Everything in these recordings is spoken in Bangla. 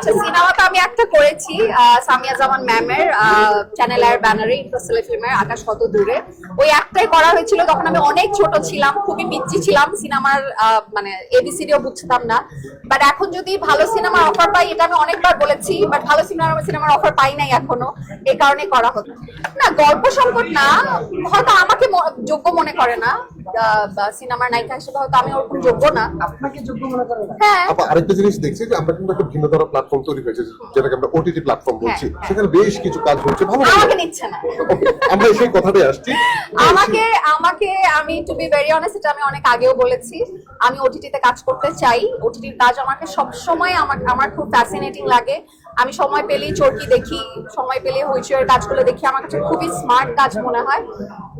আচ্ছা সিনেমা আমি একটা করেছি সামিয়া জামান ম্যামের চ্যানেল আর ব্যানারে ইন্টারস্টেলার ফিল্মের আকাশ কত দূরে। ওই একটাই করা হয়েছিল, তখন আমি অনেক ছোট ছিলাম, খুবই পিচ্ছি ছিলাম, সিনেমার মানে এবিসিডিও বুঝতাম না। বাট এখন যদি ভালো সিনেমার অফার পাই, এটা আমি অনেকবার বলেছি বাট ভালো সিনেমার সিনেমার অফার পাই নাই এখনও এই কারণে করা হতো না, গল্প সংকট না, হয়তো আমাকে ম- যোগ্য মনে করে না। সিনেমার নায়িকা হিসেবে হয়তো আমি ওরকম যোগ্য না। আপনাকে যোগ্য মনে করে না। হ্যাঁ। আপা আরেকটা জিনিস দেখছি যে আমরা কিন্তু একটা ভিন্ন ধরনের প্ল্যাটফর্ম তৈরি হয়েছে যেটাকে আমরা ওটিটি প্ল্যাটফর্ম বলছি। সেখানে বেশ কিছু কাজ হচ্ছে ভালো ভালো। আমাকে নিচ্ছে না। আমরা সেই কথাটাই আসছি। আমাকে আমাকে আমি টু বি ভেরি অনেস্ট এটা আমি অনেক আগেও বলেছি। আমি ওটিটিতে কাজ করতে চাই। ওটিটির কাজ আমাকে সব সময় আমার আমার খুব ফ্যাসিনেটিং লাগে। আমি সময় পেলেই চরকি দেখি, সময় পেলে হইচইয়ের কাজগুলো দেখি। আমার কাছে খুবই স্মার্ট কাজ মনে হয়।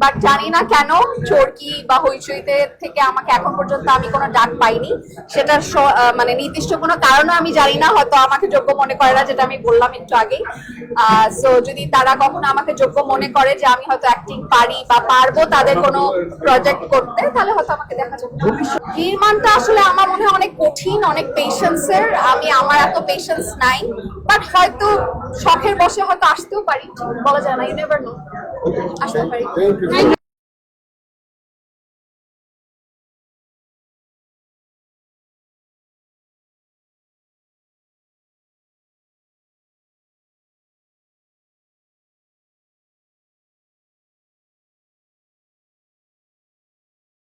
বাট জানি না কেন চরকি বা হইচইতে থেকে আমাকে এখন পর্যন্ত আমি কোনো ডাক পাইনি। সেটার মানে নির্দিষ্ট কোনো কারণও আমি জানি না, হয়তো আমাকে যোগ্য মনে করে না, যেটা আমি বললাম একটু আগেই। সো যদি তারা কখনো আমাকে যোগ্য মনে করে যে আমি হয়তো অ্যাক্টিং পারি বা পারব তাদের কোনো প্রজেক্ট করতে, তাহলে হয়তো আমাকে দেখা যাবে নির্মাণটা আসলে আমার মনে হয় অনেক কঠিন, অনেক পেশেন্সের আমি, আমার এত পেশেন্স নাই। বাট হয়তো শখের বসে হয়তো আসতেও পারি বলা যায় না ইউ নেভার নো আসতে পারি.